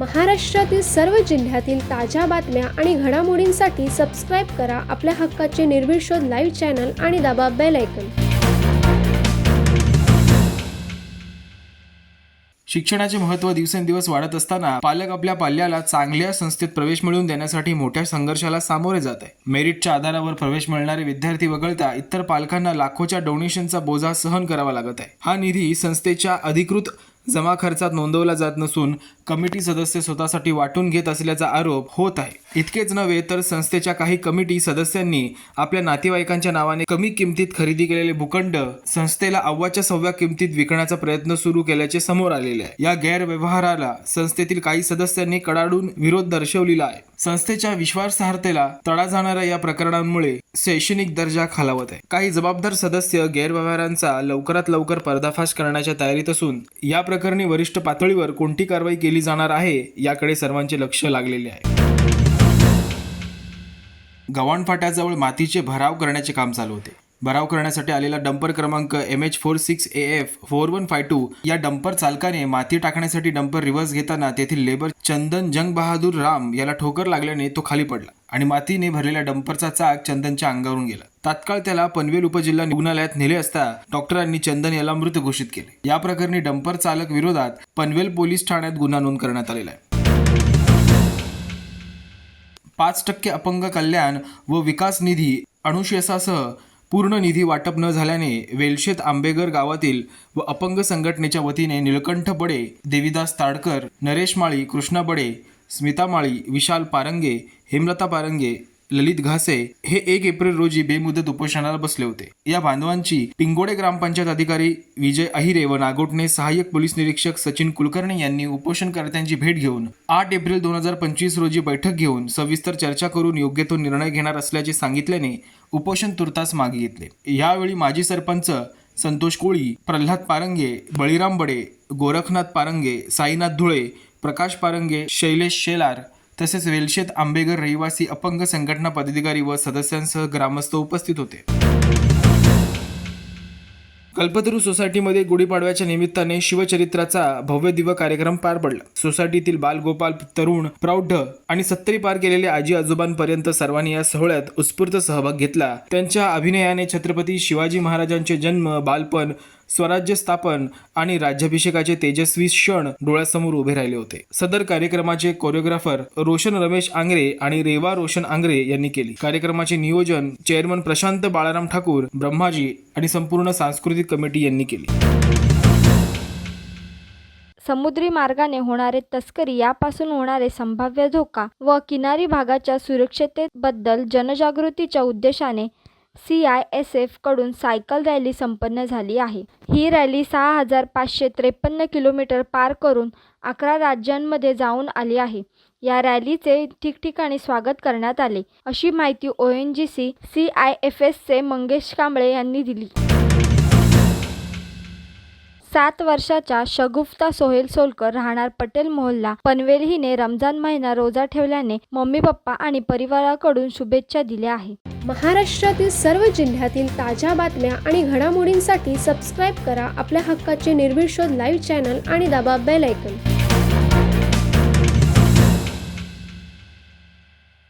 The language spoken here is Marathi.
महाराष्ट्रातील सर्व जिल्ह्यातील ताज्या बातम्या आणि घडामोडींसाठी सबस्क्राईब करा आपल्या हक्काचे निर्भीड शोध लाईव्ह चॅनल आणि दाबा बेल ऐकन शिक्षणाचे महत्त्व दिवसेंदिवस वाढत असताना पालक आपल्या पाल्याला चांगल्या संस्थेत प्रवेश मिळवून देण्यासाठी मोठ्या संघर्षाला सामोरे जात आहे. मेरिटच्या आधारावर प्रवेश मिळणारे विद्यार्थी वगळता इतर पालकांना लाखोच्या डोनेशनचा बोजा सहन करावा लागत आहे. हा निधी संस्थेच्या अधिकृत जमा खर्चात नोंदवला जात नसून कमिटी सदस्य स्वतःसाठी वाटून घेत असल्याचा आरोप होत आहे. इतकेच नव्हे तर संस्थेच्या काही कमिटी सदस्यांनी आपल्या नातेवाईकांच्या नावाने कमी किमतीत खरेदी केलेले भूखंड संस्थेला अव्वाच्या सव्वा किमतीत विकण्याचा प्रयत्न सुरू केल्याचे समोर आलेले आहे. या गैरव्यवहाराला संस्थेतील काही सदस्यांनी कडाडून विरोध दर्शवलेला आहे. संस्थेच्या विश्वासार्हतेला तडा जाणाऱ्या या प्रकरणांमुळे शैक्षणिक दर्जा खालावत आहे. काही जबाबदार सदस्य गैरव्यवहारांचा लवकरात लवकर पर्दाफाश करण्याच्या तयारीत असून या प्रकरणी वरिष्ठ पातळीवर कोणती कारवाई केली जाणार आहे याकडे सर्वांचे लक्ष लागलेले आहे. गव्हाण फाट्याजवळ मातीचे भराव करण्याचे काम चालू होते. भराव करण्यासाठी आलेला डंपर क्रमांक M H four six A F four one five two या डंपर चालकाने माती टाकण्यासाठी डंपर रिव्हर्स घेताना तेथील लेबर चंदन जंग बहादूर राम याला ठोकर लागल्याने तो खाली पडला आणि मातीने भरलेल्या डंपरचा चाक चंदनच्या अंगावरून गेला. तात्काळ त्याला पनवेल उपजिल्हा रुग्णालयात नेले असता डॉक्टरांनी चंदन याला मृत घोषित केले. या प्रकरणी डंपर चालक विरोधात पनवेल पोलीस ठाण्यात गुन्हा नोंद करण्यात आलेला आहे. पाच टक्के अपंग कल्याण व विकास निधी अनुशेषासह पूर्ण निधी वाटप न झाल्याने वेलशेत आंबेगर गावातील व अपंग संघटनेच्या वतीने निळकंठ बडे देविदास ताडकर नरेश माळी कृष्णा बडे स्मिता माळी विशाल पारंगे हेमलता पारंगे ललित घासे हे एक एप्रिल रोजी बेमुदत उपोषणाला बसले होते. या बांधवांची पिंगोडे ग्रामपंचायत अधिकारी विजय अहिरे व नागोटणे सहाय्यक पोलीस निरीक्षक सचिन कुलकर्णी यांनी उपोषणकर्त्यांची भेट घेऊन आठ एप्रिल दोन हजार पंचवीस रोजी बैठक घेऊन सविस्तर चर्चा करून योग्य तो निर्णय घेणार असल्याचे सांगितल्याने उपोषण तुर्तास मागे घेतले. यावेळी माजी सरपंच संतोष कोळी प्रल्हाद पारंगे बळीराम बडे गोरखनाथ पारंगे साईनाथ धुळे प्रकाश पारंगे शैलेश शेलार तसेच वेलशेत आंबेगर रहिवासी अपंग संघटना पदाधिकारी व सदस्यांसह ग्रामस्थ उपस्थित होते. कल्पतरू सोसायटीमध्ये गुढीपाडव्याच्या निमित्ताने शिवचरित्राचा भव्य दिव्य कार्यक्रम पार पडला. सोसायटीतील बालगोपाल तरुण प्रौढ आणि सत्तरी पार केलेल्या आजी आजोबांपर्यंत सर्वांनी या सोहळ्यात उत्स्फूर्त सहभाग घेतला. त्यांच्या अभिनयाने छत्रपती शिवाजी महाराजांचे जन्म बालपण स्वराज्य स्थापन आणि राज्याभिषेकाचे तेजस्वी क्षण डोळ्यासमोर उभे राहिले होते. सदर कार्यक्रमाचे कोरिओग्राफर रोशन रमेश आंग्रे आणि रेवा रोशन आंग्रे यांनी केली. कार्यक्रमाचे नियोजन चेअरमन प्रशांत बाळाराम ठाकूर ब्रह्माजी आणि संपूर्ण सांस्कृतिक कमिटी यांनी केली. समुद्री मार्गाने होणारे तस्करी यापासून होणारे संभाव्य धोका व किनारी भागाच्या सुरक्षतेबद्दल जनजागृतीच्या उद्देशाने सी आय एस एफकडून सायकल रॅली संपन्न झाली आहे. ही रॅली सहा हजार पाचशे त्रेपन्न किलोमीटर पार करून अकरा राज्यांमध्ये जाऊन आली आहे. या रॅलीचे ठिकठिकाणी स्वागत करण्यात आले. अशी माहिती O N G C C I F एसचे मंगेश कांबळे यांनी दिली. सात वर्षाच्या शगुफ्ता सोहेल सोलकर राहणार पटेल मोहल्ला पनवेल हिने रमजान महिना रोजा ठेवल्याने मम्मी पप्पा आणि परिवाराकडून शुभेच्छा दिल्या आहे महाराष्ट्रातील सर्व जिल्ह्यातील ताज्या बातम्या आणि घडामोडींसाठी सबस्क्राईब करा आपल्या हक्काचे निर्भीड शोध लाईव्ह चॅनल आणि दाबा बेल ऐकन